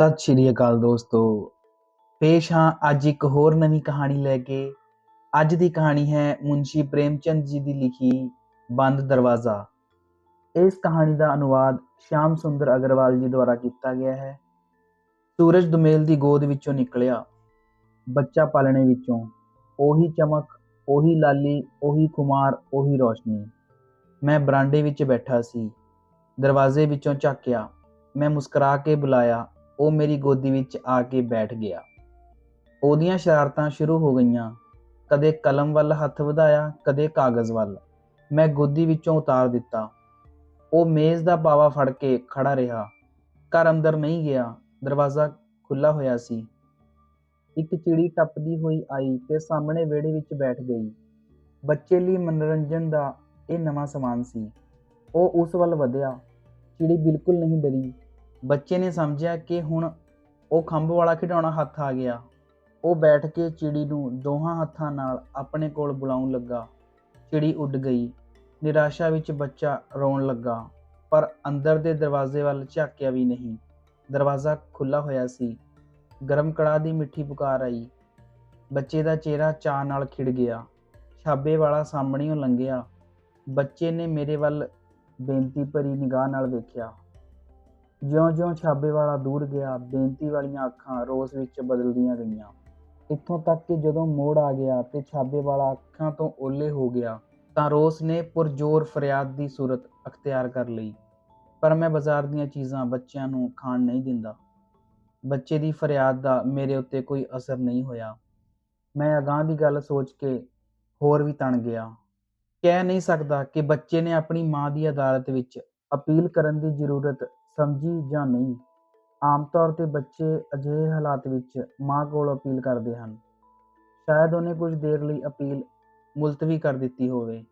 ਸਤਿ ਸ਼੍ਰੀ ਅਕਾਲ ਦੋਸਤੋ। ਪੇਸ਼ ਹਾਂ ਅੱਜ ਇੱਕ ਹੋਰ ਨਵੀਂ ਕਹਾਣੀ ਲੈ ਕੇ। ਅੱਜ ਦੀ ਕਹਾਣੀ ਹੈ ਮੁਨਸ਼ੀ ਪ੍ਰੇਮਚੰਦ ਜੀ ਦੀ ਲਿਖੀ ਬੰਦ ਦਰਵਾਜ਼ਾ। ਇਸ ਕਹਾਣੀ ਦਾ ਅਨੁਵਾਦ ਸ਼ਾਮ ਸੁੰਦਰ ਅਗਰਵਾਲ ਜੀ ਦੁਆਰਾ ਕੀਤਾ ਗਿਆ ਹੈ। ਸੂਰਜ ਦੁਮੇਲ ਦੀ ਗੋਦ ਵਿੱਚੋਂ ਨਿਕਲਿਆ। ਬੱਚਾ ਪਾਲਣੇ ਵਿੱਚੋਂ। ਉਹੀ ਚਮਕ, ਉਹੀ ਲਾਲੀ, ਉਹੀ ਖੁਮਾਰ, ਉਹੀ ਰੋਸ਼ਨੀ। ਮੈਂ ਬਰਾਂਡੇ ਵਿੱਚ ਬੈਠਾ ਸੀ। ਦਰਵਾਜ਼ੇ ਵਿੱਚੋਂ ਝਾਕਿਆ। ਮੈਂ ਮੁਸਕਰਾ ਕੇ ਬੁਲਾਇਆ। ਉਹ ਮੇਰੀ ਗੋਦੀ ਵਿੱਚ ਆ ਕੇ ਬੈਠ ਗਿਆ। ਉਹਦੀਆਂ ਸ਼ਰਾਰਤਾਂ ਸ਼ੁਰੂ ਹੋ ਗਈਆਂ। ਕਦੇ ਕਲਮ ਵੱਲ ਹੱਥ ਵਧਾਇਆ, ਕਦੇ ਕਾਗਜ਼ ਵੱਲ। ਮੈਂ ਗੋਦੀ ਵਿੱਚੋਂ ਉਤਾਰ ਦਿੱਤਾ। ਉਹ ਮੇਜ਼ ਦਾ ਪਾਵਾ ਫੜ ਕੇ ਖੜਾ ਰਿਹਾ। ਘਰ ਅੰਦਰ ਨਹੀਂ ਗਿਆ। ਦਰਵਾਜ਼ਾ ਖੁੱਲਾ ਹੋਇਆ ਸੀ। ਇੱਕ ਚਿੜੀ ਟੱਪਦੀ ਹੋਈ ਆਈ ਤੇ ਸਾਹਮਣੇ ਵਿਹੜੇ ਵਿੱਚ ਬੈਠ ਗਈ। ਬੱਚੇ ਲਈ ਮਨੋਰੰਜਨ ਦਾ ਇਹ ਨਵਾਂ ਸਮਾਨ ਸੀ। ਉਹ ਉਸ ਵੱਲ ਵਧਿਆ। ਚਿੜੀ ਬਿਲਕੁਲ ਨਹੀਂ ਡਰੀ। ਬੱਚੇ ਨੇ ਸਮਝਿਆ ਕਿ ਹੁਣ ਉਹ ਖੰਭ ਵਾਲਾ ਖਿਡੌਣਾ ਹੱਥ ਆ ਗਿਆ। ਉਹ ਬੈਠ ਕੇ ਚਿੜੀ ਨੂੰ ਦੋਹਾਂ ਹੱਥਾਂ ਨਾਲ ਆਪਣੇ ਕੋਲ ਬੁਲਾਉਣ ਲੱਗਾ। ਚਿੜੀ ਉੱਡ ਗਈ। ਨਿਰਾਸ਼ਾ ਵਿੱਚ ਬੱਚਾ ਰੋਣ ਲੱਗਾ, ਪਰ ਅੰਦਰ ਦੇ ਦਰਵਾਜ਼ੇ ਵੱਲ ਝਾਕਿਆ ਵੀ ਨਹੀਂ। ਦਰਵਾਜ਼ਾ ਖੁੱਲਾ ਹੋਇਆ ਸੀ। ਗਰਮ ਕੜਾਹ ਦੀ ਮਿੱਠੀ ਪੁਕਾਰ ਆਈ। ਬੱਚੇ ਦਾ ਚਿਹਰਾ ਚਾਅ ਨਾਲ ਖਿੜ ਗਿਆ। ਛਾਬੇ ਵਾਲਾ ਸਾਹਮਣੇੋਂ ਲੰਘਿਆ। ਬੱਚੇ ਨੇ ਮੇਰੇ ਵੱਲ ਬੇਨਤੀ ਭਰੀ ਨਿਗਾਹ ਨਾਲ ਵੇਖਿਆ। ਜਿਉਂ-ਜਿਉਂ ਛਾਬੇ ਵਾਲਾ ਦੂਰ ਗਿਆ, ਬੇਨਤੀ ਵਾਲੀਆਂ ਅੱਖਾਂ ਰੋਸ ਵਿੱਚ ਬਦਲਦੀਆਂ ਗਈਆਂ। ਇੱਥੋਂ ਤੱਕ ਕਿ ਜਦੋਂ ਮੋੜ ਆ ਗਿਆ ਤੇ ਛਾਬੇ ਵਾਲਾ ਅੱਖਾਂ ਤੋਂ ਓਲੇ ਹੋ ਗਿਆ, ਤਾਂ ਰੋਸ ਨੇ ਪੁਰਜ਼ੋਰ ਫਰਿਆਦ ਦੀ ਸੂਰਤ ਅਖਤਿਆਰ ਕਰ ਲਈ। ਪਰ ਮੈਂ ਬਾਜ਼ਾਰ ਦੀਆਂ ਚੀਜ਼ਾਂ ਬੱਚਿਆਂ ਨੂੰ ਖਾਣ ਨਹੀਂ ਦਿੰਦਾ। ਬੱਚੇ ਦੀ ਫਰਿਆਦ ਦਾ ਮੇਰੇ ਉੱਤੇ ਕੋਈ ਅਸਰ ਨਹੀਂ ਹੋਇਆ। ਮੈਂ ਅਗਾਂਹ ਦੀ ਗੱਲ ਸੋਚ ਕੇ ਹੋਰ ਵੀ ਤਣ ਗਿਆ। ਕਹਿ ਨਹੀਂ ਸਕਦਾ ਕਿ ਬੱਚੇ ਨੇ ਆਪਣੀ ਮਾਂ ਦੀ ਅਦਾਲਤ ਵਿੱਚ ਅਪੀਲ ਕਰਨ ਦੀ ਜ਼ਰੂਰਤ ਸਮਝੀ ਜਾਂ ਨਹੀਂ, ਆਮ ਤੌਰ ਤੇ ਬੱਚੇ ਅਜਿਹੇ ਹਾਲਾਤ ਵਿੱਚ ਮਾਂ ਕੋਲ ਅਪੀਲ ਕਰਦੇ ਹਨ। ਸ਼ਾਇਦ ਉਹਨੇ ਕੁਝ ਦੇਰ ਲਈ ਅਪੀਲ ਮੁਲਤਵੀ ਕਰ ਦਿੱਤੀ ਹੋਵੇ।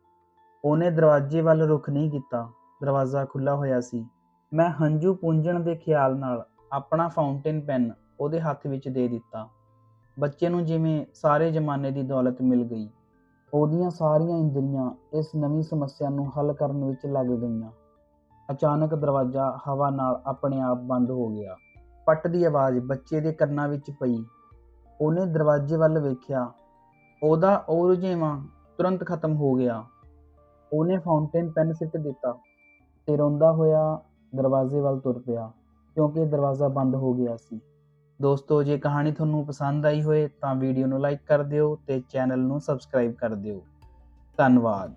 ਉਹਨੇ ਦਰਵਾਜ਼ੇ ਵੱਲ ਰੁਖ ਨਹੀਂ ਕੀਤਾ। ਦਰਵਾਜ਼ਾ ਖੁੱਲਾ ਹੋਇਆ ਸੀ। ਮੈਂ ਹੰਝੂ ਪੂੰਝਣ ਦੇ ਖਿਆਲ ਨਾਲ ਆਪਣਾ ਫਾਊਂਟੇਨ ਪੈਨ ਉਹਦੇ ਹੱਥ ਵਿੱਚ ਦੇ ਦਿੱਤਾ। ਬੱਚੇ ਨੂੰ ਜਿਵੇਂ ਸਾਰੇ ਜ਼ਮਾਨੇ ਦੀ ਦੌਲਤ ਮਿਲ ਗਈ, ਉਹਦੀਆਂ ਸਾਰੀਆਂ ਇੰਦਰੀਆਂ ਇਸ ਨਵੀਂ ਸਮੱਸਿਆ ਨੂੰ ਹੱਲ ਕਰਨ ਵਿੱਚ ਲੱਗ ਗਈਆਂ। ਅਚਾਨਕ ਦਰਵਾਜ਼ਾ ਹਵਾ ਨਾਲ ਆਪਣੇ ਆਪ ਬੰਦ ਹੋ ਗਿਆ। ਪੱਟ ਦੀ ਆਵਾਜ਼ ਬੱਚੇ ਦੇ ਕੰਨਾਂ ਵਿੱਚ ਪਈ। ਉਹਨੇ ਦਰਵਾਜ਼ੇ ਵੱਲ ਵੇਖਿਆ। ਉਹਦਾ ਉਹ ਰੁਝੇਵਾਂ ਤੁਰੰਤ ਖਤਮ ਹੋ ਗਿਆ। ਉਹਨੇ ਫਾਊਂਟੇਨ ਪੈਨ ਸਿੱਟ ਦਿੱਤਾ ਤੇ ਰੋਂਦਾ ਹੋਇਆ ਦਰਵਾਜ਼ੇ ਵੱਲ ਤੁਰ ਪਿਆ, ਕਿਉਂਕਿ ਦਰਵਾਜ਼ਾ ਬੰਦ ਹੋ ਗਿਆ ਸੀ। ਦੋਸਤੋ, ਜੇ ਕਹਾਣੀ ਤੁਹਾਨੂੰ ਪਸੰਦ ਆਈ ਹੋਵੇ ਤਾਂ ਵੀਡੀਓ ਨੂੰ ਲਾਈਕ ਕਰ ਦਿਓ ਤੇ ਚੈਨਲ ਨੂੰ ਸਬਸਕ੍ਰਾਈਬ ਕਰ ਦਿਓ। ਧੰਨਵਾਦ।